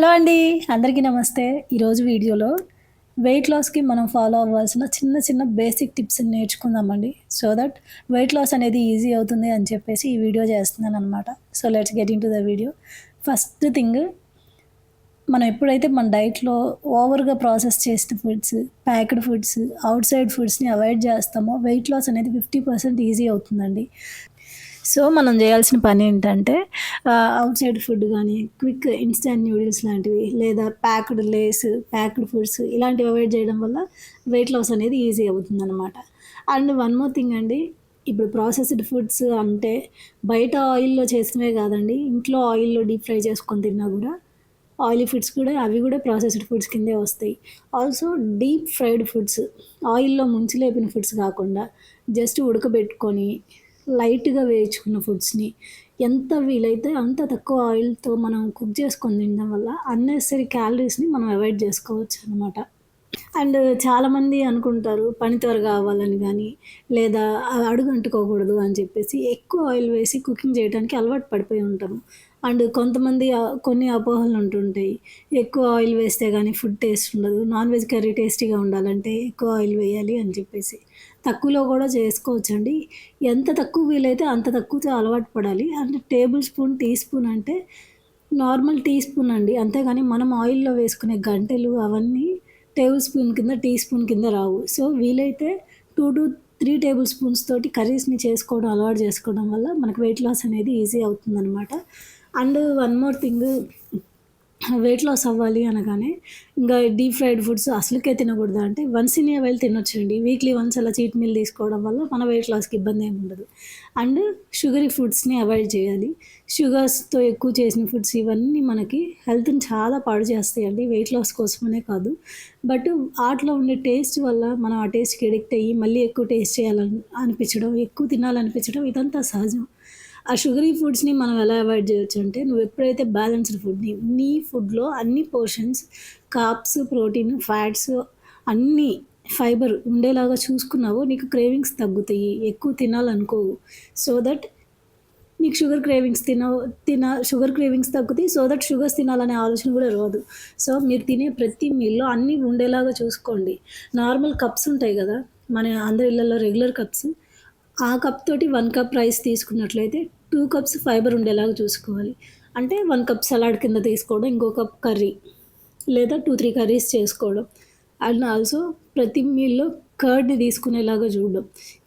Hello అండి అందరికీ నమస్తే. ఈరోజు వీడియోలో వెయిట్ లాస్కి మనం ఫాలో అవ్వాల్సిన చిన్న చిన్న బేసిక్ టిప్స్ నేర్చుకుందామండి. సో దట్ వెయిట్ లాస్ అనేది ఈజీ అవుతుంది అని చెప్పేసి ఈ వీడియో చేస్తున్నాను అనమాట so let's get into the video first thing మనం ఎప్పుడైతే మన డైట్లో ఓవర్గా ప్రాసెస్ చేసిన foods packed foods outside ఫుడ్స్ని అవాయిడ్ చేస్తామో వెయిట్ లాస్ అనేది ఫిఫ్టీ పర్సెంట్ ఈజీ అవుతుందండి. సో మనం చేయాల్సిన పని ఏంటంటే అవుట్ సైడ్ ఫుడ్ కానీ క్విక్ ఇన్స్టెంట్ న్యూడిల్స్ లాంటివి లేదా ప్యాక్డ్ లేస్ ప్యాక్డ్ ఫుడ్స్ ఇలాంటివి అవాయిడ్ చేయడం వల్ల వెయిట్ లాస్ అనేది ఈజీ అవుతుంది అనమాట అండ్ వన్ మోర్ థింగ్ అండి ఇప్పుడు ప్రాసెస్డ్ ఫుడ్స్ అంటే బయట ఆయిల్లో చేసినవే కాదండి ఇంట్లో ఆయిల్లో డీప్ ఫ్రై చేసుకొని తిన్నా కూడా ఆయిలీ ఫుడ్స్ కూడా అవి కూడా ప్రాసెస్డ్ ఫుడ్స్ కిందే వస్తాయి. ఆల్సో డీప్ ఫ్రైడ్ ఫుడ్స్ ఆయిల్లో ముంచి లేపిన ఫుడ్స్ కాకుండా జస్ట్ ఉడకబెట్టుకొని లైట్గా వేయించుకున్న ఫుడ్స్ని. ఎంత వీలైతే అంత తక్కువ ఆయిల్తో మనం కుక్ చేసుకొని తినడం వల్ల అన్నెసరీ క్యాలరీస్ని మనం అవాయిడ్ చేసుకోవచ్చు అనమాట అండ్ చాలామంది అనుకుంటారు పని త్వరగా అవ్వాలని కానీ లేదా అడుగు అంటుకోకూడదు అని చెప్పేసి ఎక్కువ ఆయిల్ వేసి కుకింగ్ చేయడానికి అలవాటు పడిపోయి ఉంటాము. అండ్ కొంతమంది కొన్ని అపోహలు ఉంటుంటాయి ఎక్కువ ఆయిల్ వేస్తే కానీ ఫుడ్ టేస్ట్ ఉండదు. నాన్ వెజ్ కర్రీ టేస్టీగా ఉండాలంటే ఎక్కువ ఆయిల్ వేయాలి అని చెప్పేసి. తక్కువలో కూడా చేసుకోవచ్చండి. ఎంత తక్కువ వీలైతే అంత తక్కువతో అలవాటు పడాలి. అంటే టేబుల్ స్పూన్ టీ స్పూన్ అంటే నార్మల్ టీ స్పూన్ అండి. అంతేగాని మనం ఆయిల్లో వేసుకునే గంటెలు అవన్నీ టేబుల్ స్పూన్ కింద టీ స్పూన్ కింద రావు. సో వీలైతే two to three table spoons తోటి కర్రీస్ని చేసుకోవడం అలవాటు చేసుకోవడం వల్ల మనకు వెయిట్ లాస్ అనేది ఈజీ అవుతుందన్నమాట. And one more thing weight loss అవ్వాలి అనగానే ఇంకా డీప్ ఫ్రైడ్ ఫుడ్స్ అసలుకే తినకూడదు. అంటే వన్స్ ఇన్ ఏ వైల్ తినొచ్చండి. వీక్లీ వన్స్ అలా చీట్ మీల్ తీసుకోవడం వల్ల మన వెయిట్ లాస్కి ఇబ్బంది ఏమి ఉండదు. అండ్ షుగరీ ఫుడ్స్ని అవాయిడ్ చేయాలి. షుగర్స్తో ఎక్కువ చేసిన ఫుడ్స్ ఇవన్నీ మనకి హెల్త్ని చాలా పాడు చేస్తాయండి. వెయిట్ లాస్ కోసమనే కాదు. బట్ వాటిలో ఉండే టేస్ట్ వల్ల మనం ఆ టేస్ట్కి ఎడిక్ట్ అయ్యి మళ్ళీ ఎక్కువ టేస్ట్ చేయాలని అనిపించడం ఎక్కువ తినాలనిపించడం ఇదంతా సహజం. ఆ షుగరీ ఫుడ్స్ని మనం ఎలా అవాయిడ్ చేయొచ్చు అంటే నువ్వు ఎప్పుడైతే బ్యాలెన్స్డ్ ఫుడ్ని నీ ఫుడ్లో అన్ని పోర్షన్స్ కాప్స్ ప్రోటీన్ ఫ్యాట్స్ అన్నీ ఫైబర్ ఉండేలాగా చూసుకున్నావో నీకు క్రేవింగ్స్ తగ్గుతాయి. ఎక్కువ తినాలనుకోవు. సో దట్ నీకు షుగర్ క్రేవింగ్స్ తిన తిన షుగర్ క్రేవింగ్స్ తగ్గుతాయి. సో దట్ షుగర్స్ తినాలనే ఆలోచన కూడా రాదు. సో మీరు తినే ప్రతి మీల్లో అన్నీ ఉండేలాగా చూసుకోండి. నార్మల్ కప్స్ ఉంటాయి కదా మన అందరి ఇళ్ళల్లో రెగ్యులర్ కప్స్ ఆ కప్ తోటి వన్ కప్ రైస్ తీసుకున్నట్లయితే టూ కప్స్ ఫైబర్ ఉండేలాగా చూసుకోవాలి. అంటే వన్ కప్ సలాడ్ కింద తీసుకోవడం ఇంకో కప్ కర్రీ లేదా టూ త్రీ కర్రీస్ చేసుకోవడం. అండ్ ఆల్సో ప్రతి మీల్లో కర్డ్ని తీసుకునేలాగా చూడడం.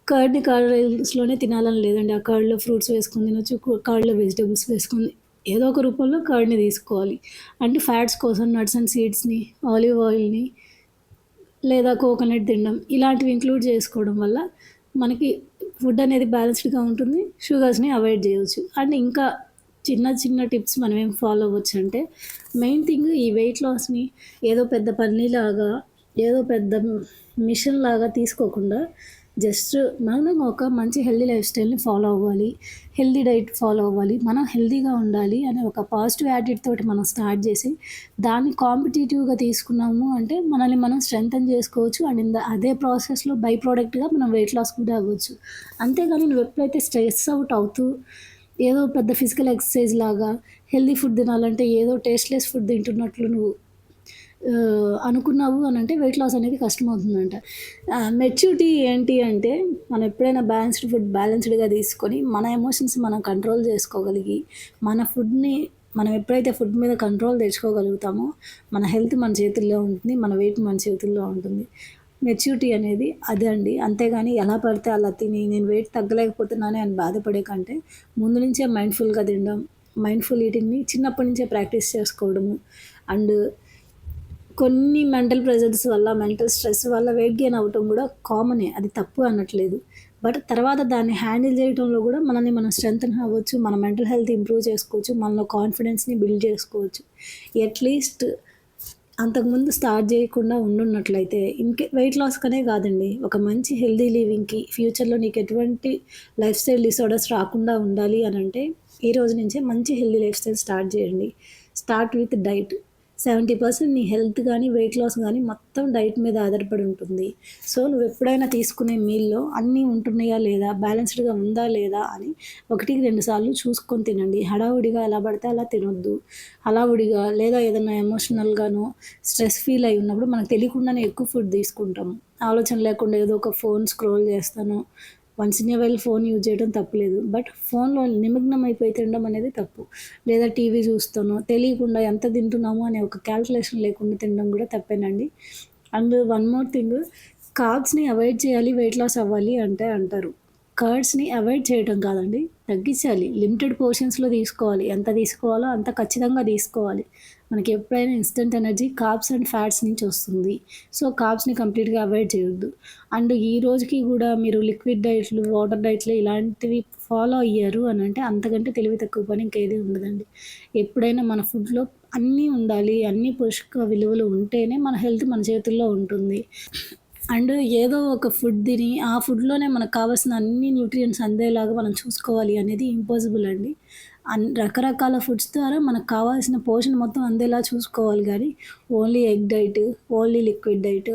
కర్డ్ని కర్డ్ రైస్లోనే తినాలని లేదండి. ఆ కర్డ్లో ఫ్రూట్స్ వేసుకుని తినొచ్చు కర్డ్లో వెజిటేబుల్స్ వేసుకుంది ఏదో ఒక రూపంలో కర్డ్ని తీసుకోవాలి. అంటే ఫ్యాట్స్ కోసం నట్స్ అండ్ సీడ్స్ని ఆలివ్ ఆయిల్ని లేదా కోకోనట్ తినడం ఇలాంటివి ఇంక్లూడ్ చేసుకోవడం వల్ల మనకి ఫుడ్ అనేది బ్యాలెన్స్డ్గా ఉంటుంది. షుగర్స్ని అవాయిడ్ చేయవచ్చు అండ్ ఇంకా చిన్న చిన్న టిప్స్ మనం ఏం ఫాలో అవ్వచ్చు అంటే మెయిన్ థింగ్ ఈ వెయిట్ లాస్ని ఏదో పెద్ద పనిలాగా ఏదో పెద్ద మిషన్ లాగా తీసుకోకుండా జస్ట్ మనం ఒక మంచి హెల్దీ లైఫ్ స్టైల్ని ఫాలో అవ్వాలి హెల్దీ డైట్ ఫాలో అవ్వాలి మనం హెల్దీగా ఉండాలి అనే ఒక పాజిటివ్ యాటిట్యూడ్ తోటి మనం స్టార్ట్ చేసి దాన్ని కాంపిటేటివ్గా తీసుకున్నాము అంటే మనల్ని మనం స్ట్రెంగ్తన్ చేసుకోవచ్చు అండ్ ఇన్ ద అదే ప్రాసెస్లో బై ప్రోడక్ట్గా మనం వెయిట్ లాస్ కూడా అవ్వచ్చు. అంతేగాని నువ్వు ఎప్పుడైతే స్ట్రెస్ అవుట్ అవుతూ ఏదో పెద్ద ఫిజికల్ ఎక్సర్సైజ్ లాగా హెల్దీ ఫుడ్ తినాలంటే ఏదో టేస్ట్లెస్ ఫుడ్ తింటున్నట్లు నువ్వు అనుకున్నావు అని అంటే వెయిట్ లాస్ అనేది కష్టమవుతుందంట. మెచ్యూరిటీ ఏంటి అంటే మనం ఎప్పుడైనా బ్యాలెన్స్డ్ ఫుడ్ బ్యాలెన్స్డ్గా తీసుకొని మన ఎమోషన్స్ మనం కంట్రోల్ చేసుకోగలిగి మన ఫుడ్ని మనం ఎప్పుడైతే ఫుడ్ మీద కంట్రోల్ తెచ్చుకోగలుగుతామో మన హెల్త్ మన చేతుల్లో ఉంటుంది మన వెయిట్ మన చేతుల్లో ఉంటుంది. మెచ్యూరిటీ అనేది అదే అండి. అంతేగాని ఎలా పడితే అలా తిని నేను వెయిట్ తగ్గలేకపోతున్నానే అని బాధపడే కంటే ముందు నుంచే మైండ్ఫుల్గా తినడం మైండ్ఫుల్ ఈటింగ్ని చిన్నప్పటి నుంచే ప్రాక్టీస్ చేసుకోవడము. అండ్ కొన్ని మెంటల్ ప్రెజర్స్ వల్ల మెంటల్ స్ట్రెస్ వల్ల వెయిట్ గెయిన్ అవ్వటం కూడా కామనే అది తప్పు అనట్లేదు. బట్ తర్వాత దాన్ని హ్యాండిల్ చేయడంలో కూడా మనల్ని మనం స్ట్రెంగ్ అవ్వచ్చు మన మెంటల్ హెల్త్ ఇంప్రూవ్ చేసుకోవచ్చు మనలో కాన్ఫిడెన్స్ని బిల్డ్ చేసుకోవచ్చు. అట్లీస్ట్ అంతకుముందు స్టార్ట్ చేయకుండా ఉండున్నట్లయితే ఇంకే వెయిట్ లాస్కనే కాదండి. ఒక మంచి హెల్దీ లివింగ్కి ఫ్యూచర్లో నీకు ఎటువంటి లైఫ్ స్టైల్ డిసార్డర్స్ రాకుండా ఉండాలి అని అంటే ఈ రోజు నుంచే మంచి హెల్దీ లైఫ్ స్టైల్ స్టార్ట్ చేయండి. Start with diet seventy percent నీ హెల్త్ కానీ వెయిట్ లాస్ కానీ మొత్తం డైట్ మీద ఆధారపడి ఉంటుంది. సో నువ్వు ఎప్పుడైనా తీసుకునే మీల్లో అన్నీ ఉంటున్నాయా లేదా బ్యాలెన్స్డ్గా ఉందా లేదా అని ఒకటికి రెండు సార్లు చూసుకొని తినండి. హడావుడిగా ఎలా పడితే అలా తినొద్దు. హడావుడిగా లేదా ఏదైనా ఎమోషనల్గానో స్ట్రెస్ ఫీల్ అయి ఉన్నప్పుడు మనకు తెలియకుండానే ఎక్కువ ఫుడ్ తీసుకుంటాము ఆలోచన లేకుండా ఏదో ఒక ఫోన్ స్క్రోల్ చేస్తాను once in while phone use చేయడం తప్పలేదు. బట్ ఫోన్లో నిమగ్నం అయిపోయి తినడం అనేది తప్పు. లేదా టీవీ చూస్తాను తెలియకుండా ఎంత తింటున్నాము అనే ఒక క్యాల్కులేషన్ లేకుండా తినడం కూడా తప్పేనండి. అండ్ వన్ మోర్ థింగ్ కార్బ్స్ని అవాయిడ్ చేయాలి వెయిట్ లాస్ అవ్వాలి అంటే అంటారు. కర్డ్స్ని అవాయిడ్ చేయడం కాదండి. తగ్గించాలి. లిమిటెడ్ పోర్షన్స్లో తీసుకోవాలి. ఎంత తీసుకోవాలో అంత ఖచ్చితంగా తీసుకోవాలి. మనకి ఎప్పుడైనా instant energy carbs and fats నుంచి వస్తుంది. సో కాప్స్ని కంప్లీట్గా అవాయిడ్ చేయొద్దు. అండ్ ఈ రోజుకి కూడా మీరు లిక్విడ్ డైట్లు వాటర్ డైట్లు ఇలాంటివి ఫాలో అయ్యారు అని అంటే అంతకంటే తెలివి తక్కువ పని ఇంకేది ఉండదండి. ఎప్పుడైనా మన ఫుడ్లో అన్నీ ఉండాలి అన్ని పోషక విలువలు ఉంటేనే మన హెల్త్ మన చేతుల్లో ఉంటుంది. అండ్ ఏదో ఒక ఫుడ్ తిని ఆ ఫుడ్లోనే మనకు కావాల్సిన అన్ని న్యూట్రియంట్స్ అందేలాగా మనం చూసుకోవాలి అనేది ఇంపాసిబుల్ అండి. అన్ రకరకాల ఫుడ్స్ ద్వారా మనకు కావాల్సిన పోషణ మొత్తం అందేలా చూసుకోవాలి. కానీ only egg diet only liquid diet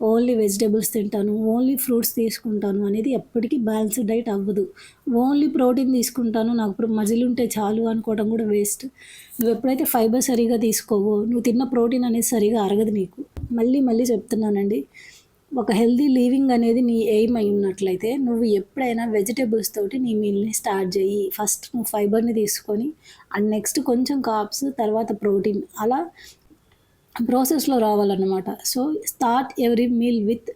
only vegetables తింటాను ఓన్లీ ఫ్రూట్స్ తీసుకుంటాను అనేది ఎప్పటికీ బ్యాలెన్స్డ్ డైట్ అవ్వదు. ఓన్లీ ప్రోటీన్ తీసుకుంటాను నాకు ఇప్పుడు మజిలు ఉంటే చాలు అనుకోవడం కూడా వేస్ట్. నువ్వు ఎప్పుడైతే ఫైబర్ సరిగా తీసుకోవో నువ్వు తిన్న ప్రోటీన్ అనేది సరిగా అరగదు నీకు. మళ్ళీ మళ్ళీ చెప్తున్నానండి. ఒక హెల్దీ లివింగ్ అనేది నీ ఎయిమ్ అయి ఉన్నట్లయితే నువ్వు ఎప్పుడైనా వెజిటేబుల్స్ తోటి నీ మీల్ని స్టార్ట్ చేయి. ఫస్ట్ నువ్వు ఫైబర్ని తీసుకొని అండ్ నెక్స్ట్ కొంచెం కాప్స్ తర్వాత ప్రోటీన్ అలా ప్రాసెస్లో రావాలన్నమాట. So start every meal with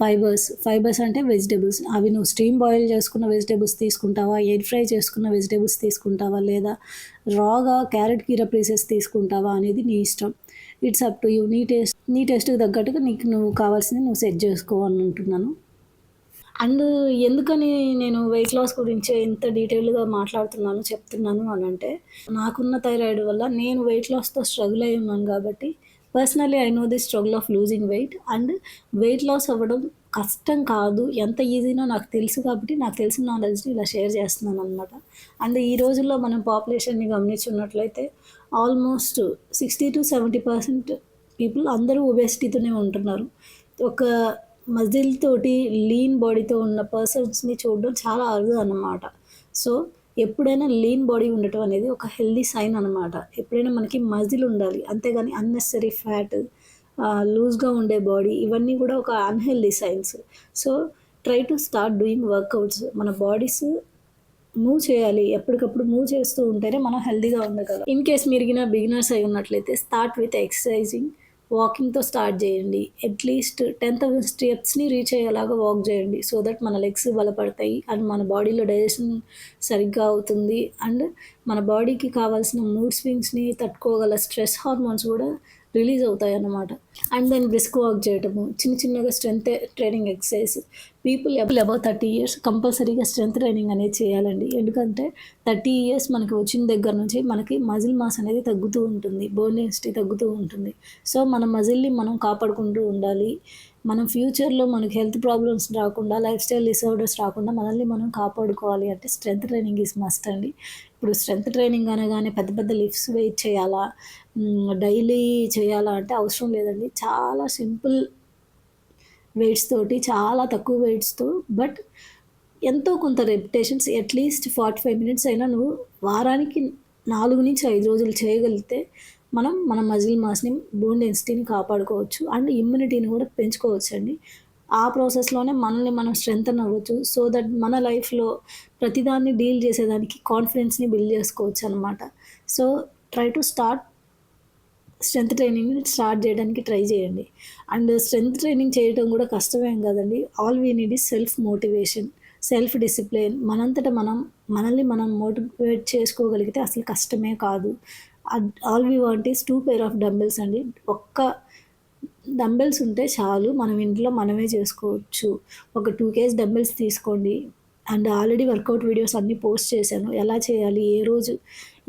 fibres fibres అంటే వెజిటేబుల్స్ అవి నువ్వు స్టీమ్ బాయిల్ చేసుకున్న వెజిటేబుల్స్ తీసుకుంటావా? ఎయిర్ ఫ్రై చేసుకున్న వెజిటేబుల్స్ తీసుకుంటావా? లేదా రాగా క్యారెట్ కీర పీసెస్ తీసుకుంటావా? అనేది నీ ఇష్టం. ఇట్స్ అప్ టు యూ నీ టేస్ట్ నీ టేస్ట్కి తగ్గట్టుగా నీకు నువ్వు కావాల్సింది నువ్వు సెట్ చేసుకోవాలని అంటున్నాను. అండ్ ఎందుకని నేను వెయిట్ లాస్ గురించి ఎంత డీటెయిల్గా మాట్లాడుతున్నాను చెప్తున్నాను అని అంటే నాకున్న థైరాయిడ్ వల్ల నేను వెయిట్ లాస్తో స్ట్రగుల్ అయి ఉన్నాను కాబట్టి personally I know the struggle of losing weight and weight loss అవ్వడం కష్టం కాదు ఎంత ఈజీనో నాకు తెలుసు కాబట్టి నాకు తెలిసిన నాలెడ్జ్ని ఇలా షేర్ చేస్తున్నాను అనమాట అండ్ ఈ రోజుల్లో మనం పాపులేషన్ని గమనించున్నట్లయితే almost sixty to seventy percent people అందరూ ఒబేసిటీతోనే ఉంటున్నారు. ఒక మజిల్ తోటి లీన్ బాడీతో ఉన్న పర్సన్స్ని చూడడం చాలా అరుదు అన్నమాట. సో ఎప్పుడైనా లీన్ బాడీ ఉండటం అనేది ఒక హెల్దీ సైన్ అనమాట ఎప్పుడైనా మనకి మజిల్ ఉండాలి. అంతేగాని అన్నెసరీ ఫ్యాట్ లూజ్గా ఉండే బాడీ ఇవన్నీ కూడా ఒక unhealthy signs. So try to start doing workouts. మన బాడీస్ మూవ్ చేయాలి. ఎప్పటికప్పుడు మూవ్ చేస్తూ ఉంటేనే మనం హెల్దీగా ఉండగలం ఇన్ కేస్ మీరు బిగినర్స్ అయి ఉన్నట్లయితే స్టార్ట్ విత్ ఎక్సర్సైజింగ్ వాకింగ్తో స్టార్ట్ చేయండి. అట్లీస్ట్ టెన్ థౌసండ్ స్టెప్స్ని రీచ్ అయ్యేలాగా వాక్ చేయండి. సో దట్ మన లెగ్స్ బలపడతాయి అండ్ మన బాడీలో డైజెషన్ సరిగ్గా అవుతుంది. అండ్ మన బాడీకి కావాల్సిన మూడ్ స్వింగ్స్ని తట్టుకోగల స్ట్రెస్ హార్మోన్స్ కూడా రిలీజ్ అవుతాయి అన్నమాట అండ్ దెన్ బ్రిస్క్ వాక్ చేయటము చిన్న చిన్నగా strength training exercise. People above thirty years కంపల్సరీగా స్ట్రెంత్ ట్రైనింగ్ అనేది చేయాలండి. ఎందుకంటే థర్టీ ఇయర్స్ మనకి వచ్చిన దగ్గర నుంచి మనకి మజిల్ మాస్ అనేది తగ్గుతూ ఉంటుంది. బోన్ డెన్సిటీ తగ్గుతూ ఉంటుంది. సో మన మజిల్ని మనం కాపాడుకుంటూ ఉండాలి. మనం ఫ్యూచర్లో మనకి హెల్త్ ప్రాబ్లమ్స్ రాకుండా లైఫ్ స్టైల్ డిసార్డర్స్ రాకుండా మనల్ని మనం కాపాడుకోవాలి అంటే స్ట్రెంత్ ట్రైనింగ్ ఈజ్ మస్ట్ అండి. ఇప్పుడు స్ట్రెంత్ ట్రైనింగ్ అనగానే పెద్ద పెద్ద లిఫ్ట్స్ వెయిట్ చేయాలా? డైలీ చేయాలా అంటే అవసరం లేదండి. చాలా సింపుల్ వెయిట్స్ తోటి చాలా తక్కువ వెయిట్స్తో బట్ ఎంతో కొంత reputations at least forty five minutes అయినా నువ్వు వారానికి నాలుగు నుంచి ఐదు రోజులు చేయగలిగితే మనం మన మజిల్ మాస్ని బోన్ డెన్సిటీని కాపాడుకోవచ్చు అండ్ ఇమ్యూనిటీని కూడా పెంచుకోవచ్చు అండి ఆ ప్రాసెస్లోనే మనల్ని మనం స్ట్రెంగ్తన్ అవ్వచ్చు. సో దట్ మన లైఫ్లో ప్రతిదాన్ని డీల్ చేసేదానికి కాన్ఫిడెన్స్ని బిల్డ్ చేసుకోవచ్చు అనమాట so try to start strength training start చేయడానికి ట్రై చేయండి. అండ్ స్ట్రెంత్ ట్రైనింగ్ చేయడం కూడా కష్టమేం కదండి. All we need is self motivation self discipline. మనంతట మనం మనల్ని మనం మోటివేట్ చేసుకోగలిగితే అసలు కష్టమే కాదు. All we want is two pair of dumbbells అండి. ఒక్క డంబెల్స్ ఉంటే చాలు. మనం ఇంట్లో మనమే చేసుకోవచ్చు. ఒక టూ కేజీ డంబెల్స్ తీసుకోండి. అండ్ ఆల్రెడీ వర్కౌట్ వీడియోస్ అన్నీ పోస్ట్ చేశాను. ఎలా చేయాలి? ఏ రోజు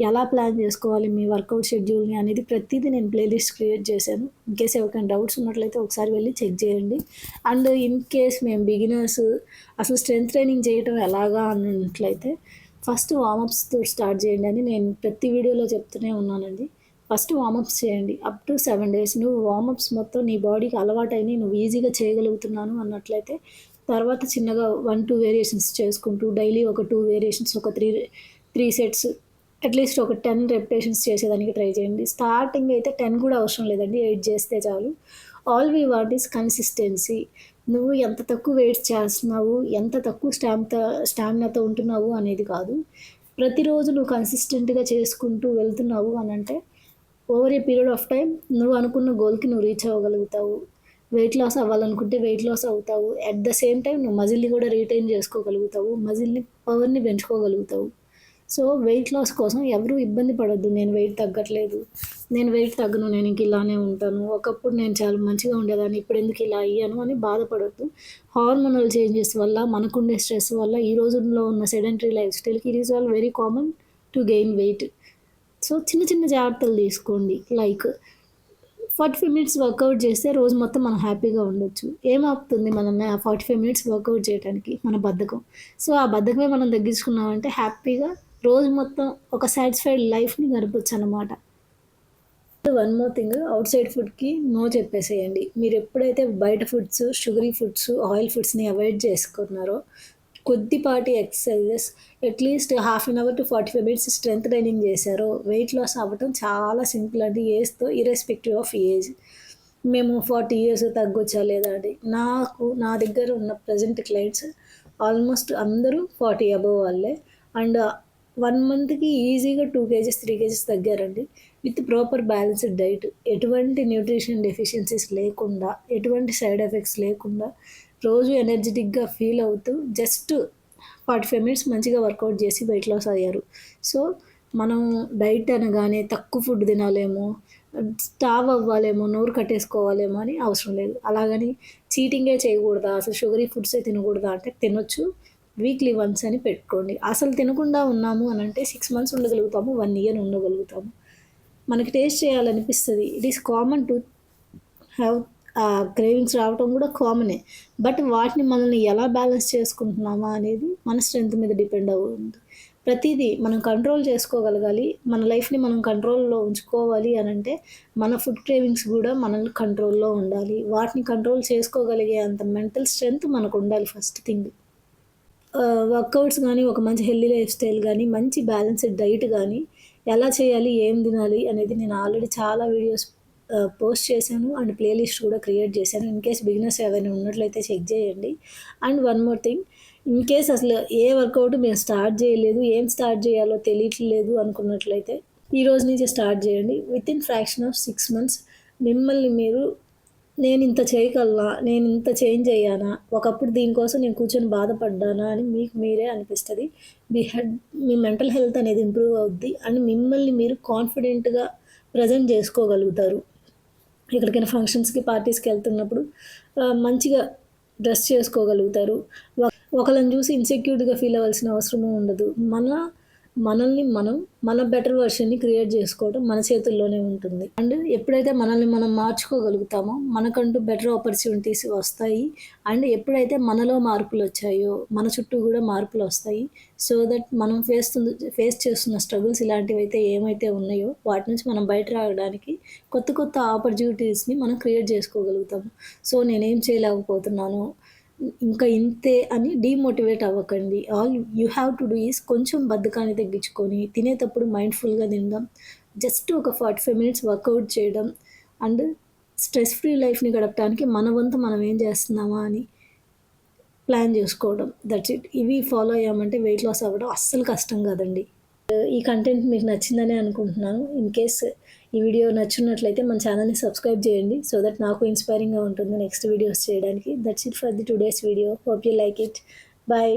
ఎలా ప్లాన్ చేసుకోవాలి? మీ వర్కౌట్ షెడ్యూల్ని అనేది ప్రతిదీ నేను ప్లేలిస్ట్ క్రియేట్ చేశాను. ఇన్ కేస్ ఎవరికైనా డౌట్స్ ఉన్నట్లయితే ఒకసారి వెళ్ళి చెక్ చేయండి. అండ్ ఇన్ కేస్ మేము బిగినర్స్ అసలు స్ట్రెంత్ ట్రైనింగ్ చేయటం ఎలాగా అన్నట్లయితే ఫస్ట్ వామప్స్తో స్టార్ట్ చేయండి అని నేను ప్రతి వీడియోలో చెప్తూనే ఉన్నానండి. ఫస్ట్ వామప్స్ చేయండి. అప్ టు సెవెన్ డేస్ నువ్వు వామప్స్ మొత్తం నీ బాడీకి అలవాటైన నువ్వు ఈజీగా చేయగలుగుతున్నాను అన్నట్లయితే తర్వాత చిన్నగా వన్ టూ వేరియేషన్స్ చేసుకుంటూ డైలీ ఒక టూ వేరియేషన్స్ ఒక three three sets at least ఒక టెన్ రెప్యుటేషన్స్ చేసేదానికి ట్రై చేయండి. స్టార్టింగ్ అయితే టెన్ కూడా అవసరం లేదండి ఎయిట్ చేస్తే చాలు. All we what is consistency నువ్వు ఎంత తక్కువ వెయిట్ చేస్తున్నావు ఎంత తక్కువ స్టామితో స్టామినాతో ఉంటున్నావు అనేది కాదు. ప్రతిరోజు నువ్వు కన్సిస్టెంట్గా చేసుకుంటూ వెళ్తున్నావు అని అంటే over a period of time నువ్వు అనుకున్న గోల్కి నువ్వు రీచ్ అవ్వగలుగుతావు. వెయిట్ లాస్ అవ్వాలనుకుంటే వెయిట్ లాస్ అవుతావు. అట్ ద సేమ్ టైం నువ్వు మజిల్ని కూడా రీటైన్ చేసుకోగలుగుతావు. మజిల్ని పవర్ని పెంచుకోగలుగుతావు. సో వెయిట్ లాస్ కోసం ఎవరు ఇబ్బంది పడద్దు. నేను వెయిట్ తగ్గట్లేదు. నేను వెయిట్ తగ్గను. నేను ఇంక ఇలానే ఉంటాను. ఒకప్పుడు నేను చాలా మంచిగా ఉండేదాన్ని. ఇప్పుడు ఎందుకు ఇలా అయ్యాను అని బాధపడద్దు. హార్మోనల్ చేంజెస్ వల్ల మనకుండే స్ట్రెస్ వల్ల ఈ రోజుల్లో ఉన్న sedentary life స్టైల్కి it is all very common to gain weight so చిన్న చిన్న జాగ్రత్తలు తీసుకోండి. Like forty five minutes workout చేస్తే రోజు మొత్తం మనం హ్యాపీగా ఉండొచ్చు. ఏమాపుతుంది మనల్ని ఆ ఫార్టీ ఫైవ్ మినిట్స్ వర్కౌట్ చేయడానికి మన బద్ధకం. సో ఆ బద్ధకమే మనం తగ్గించుకున్నామంటే హ్యాపీగా రోజు మొత్తం ఒక సాటిస్ఫైడ్ లైఫ్ని గడపచ్చు అనమాట one more thing outside ఫుడ్కి నో చెప్పేసేయండి. మీరు ఎప్పుడైతే బయట ఫుడ్స్ షుగరీ ఫుడ్స్ ఆయిల్ ఫుడ్స్ని అవాయిడ్ చేసుకున్నారో కొద్దిపాటి exercises at least half an hour to forty five minutes strength training చేశారు. వెయిట్ లాస్ అవ్వటం చాలా సింపుల్ అండి. ఏజ్తో ఇర్రెస్పెక్టివ్ ఆఫ్ ఏజ్ మేము ఫార్టీ ఇయర్స్ తగ్గొచ్చా లేదా అండి నాకు నా దగ్గర ఉన్న ప్రజెంట్ క్లయింట్స్ ఆల్మోస్ట్ అందరూ ఫార్టీ అబవ్ వాళ్ళే. అండ్ వన్ మంత్కి ఈజీగా two KGs three kgs తగ్గారండి. With proper balanced diet ఎటువంటి న్యూట్రిషన్ డెఫిషియన్సీస్ లేకుండా ఎటువంటి సైడ్ ఎఫెక్ట్స్ లేకుండా రోజు ఎనర్జెటిక్గా ఫీల్ అవుతూ జస్ట్ ఫార్టీ ఫైవ్ మినిట్స్ మంచిగా వర్కౌట్ చేసి వెయిట్ లాస్ అయ్యారు. సో మనం డైట్ అనగానే తక్కువ ఫుడ్ తినాలేమో స్టావ్ అవ్వాలేమో నోరు కట్టేసుకోవాలేమో అని అవసరం లేదు. అలాగని చీటింగే చేయకూడదా? అసలు షుగరీ ఫుడ్సే తినకూడదా అంటే తినొచ్చు. వీక్లీ వన్స్ అని పెట్టుకోండి. అసలు తినకుండా ఉన్నాము అని అంటే సిక్స్ మంత్స్ ఉండగలుగుతాము వన్ ఇయర్ ఉండగలుగుతాము. మనకి టేస్ట్ చేయాలనిపిస్తుంది. It is common to have cravings రావటం కూడా కామనే బట్ వాటిని మనల్ని ఎలా బ్యాలెన్స్ చేసుకుంటున్నామా అనేది మన స్ట్రెంత్ మీద డిపెండ్ అవుతుంది. ప్రతిదీ మనం కంట్రోల్ చేసుకోగలగాలి మన లైఫ్ని మనం కంట్రోల్లో ఉంచుకోవాలి అని అంటే మన ఫుడ్ క్రేవింగ్స్ కూడా మనల్ని కంట్రోల్లో ఉండాలి. వాటిని కంట్రోల్ చేసుకోగలిగే అంత మెంటల్ స్ట్రెంగ్త్ మనకు ఉండాలి ఫస్ట్ థింగ్ వర్కౌట్స్ కానీ ఒక మంచి హెల్దీ లైఫ్ స్టైల్ కానీ మంచి బ్యాలెన్స్డ్ డైట్ కానీ ఎలా చేయాలి ఏం తినాలి అనేది నేను ఆల్రెడీ చాలా వీడియోస్ పోస్ట్ చేశాను అండ్ ప్లేలిస్ట్ కూడా క్రియేట్ చేశాను. ఇన్ కేస్ బిగినర్స్ ఏమైనా ఉన్నట్లయితే చెక్ చేయండి. And one more thing in case అసలు ఏ వర్కౌట్ మేము స్టార్ట్ చేయలేదు ఏం స్టార్ట్ చేయాలో తెలియట్లేదు అనుకున్నట్లయితే ఈ రోజు నుంచి స్టార్ట్ చేయండి. Within fraction of six months మిమ్మల్ని మీరు నేను ఇంత చేయగలనా నేను ఇంత చేంజ్ అయ్యానా ఒకప్పుడు దీనికోసం నేను కూర్చొని బాధపడ్డానా అని మీకు మీరే అనిపిస్తుంది. మీ హెడ్ మీ మెంటల్ హెల్త్ అనేది ఇంప్రూవ్ అవుద్ది అండ్ మిమ్మల్ని మీరు కాన్ఫిడెంట్గా ప్రజెంట్ చేసుకోగలుగుతారు. ఎక్కడికైనా ఫంక్షన్స్కి పార్టీస్కి వెళ్తున్నప్పుడు మంచిగా డ్రెస్ చేసుకోగలుగుతారు. ఒకళ్ళని చూసి ఇన్సెక్యూర్డ్గా ఫీల్ అవ్వాల్సిన అవసరము ఉండదు. మన మనల్ని మనం మన బెటర్ వర్షన్ని క్రియేట్ చేసుకోవడం మన చేతుల్లోనే ఉంటుంది. అండ్ ఎప్పుడైతే మనల్ని మనం మార్చుకోగలుగుతామో మనకంటూ బెటర్ ఆపర్చునిటీస్ వస్తాయి. అండ్ ఎప్పుడైతే మనలో మార్పులు వచ్చాయో మన చుట్టూ కూడా మార్పులు వస్తాయి. సో దట్ మనం ఫేస్ ఫేస్ చేస్తున్న స్ట్రగుల్స్ ఇలాంటివి అయితే ఏమైతే ఉన్నాయో వాటి నుంచి మనం బయట రావడానికి కొత్త కొత్త ఆపర్చునిటీస్ని మనం క్రియేట్ చేసుకోగలుగుతాము. సో నేనేం చేయలేకపోతున్నాను ఇంకా ఇంతే అని డీమోటివేట్ అవ్వకండి. All you have to do is కొంచెం బద్ధకాన్ని తగ్గించుకొని తినేటప్పుడు మైండ్ఫుల్గా తినడం జస్ట్ ఒక ఫార్టీ ఫైవ్ మినిట్స్ వర్కౌట్ చేయడం అండ్ స్ట్రెస్ ఫ్రీ లైఫ్ని గడపడానికి మన వంతు మనం ఏం చేస్తున్నామా అని ప్లాన్ చేసుకోవడం. దట్స్ ఇట్ ఇవి ఫాలో అయ్యామంటే వెయిట్ లాస్ అవ్వడం అస్సలు కష్టం కాదండి. ఈ కంటెంట్ మీకు నచ్చిందని అనుకుంటున్నాను. ఇన్ కేస్ ఈ వీడియో నచ్చినట్లయితే మన ఛానల్ని సబ్స్క్రైబ్ చేయండి సో దట్ నాకు ఇన్స్పైరింగ్గా ఉంటుంది నెక్స్ట్ వీడియోస్ చేయడానికి. That's it for the today's video. Hope you like it bye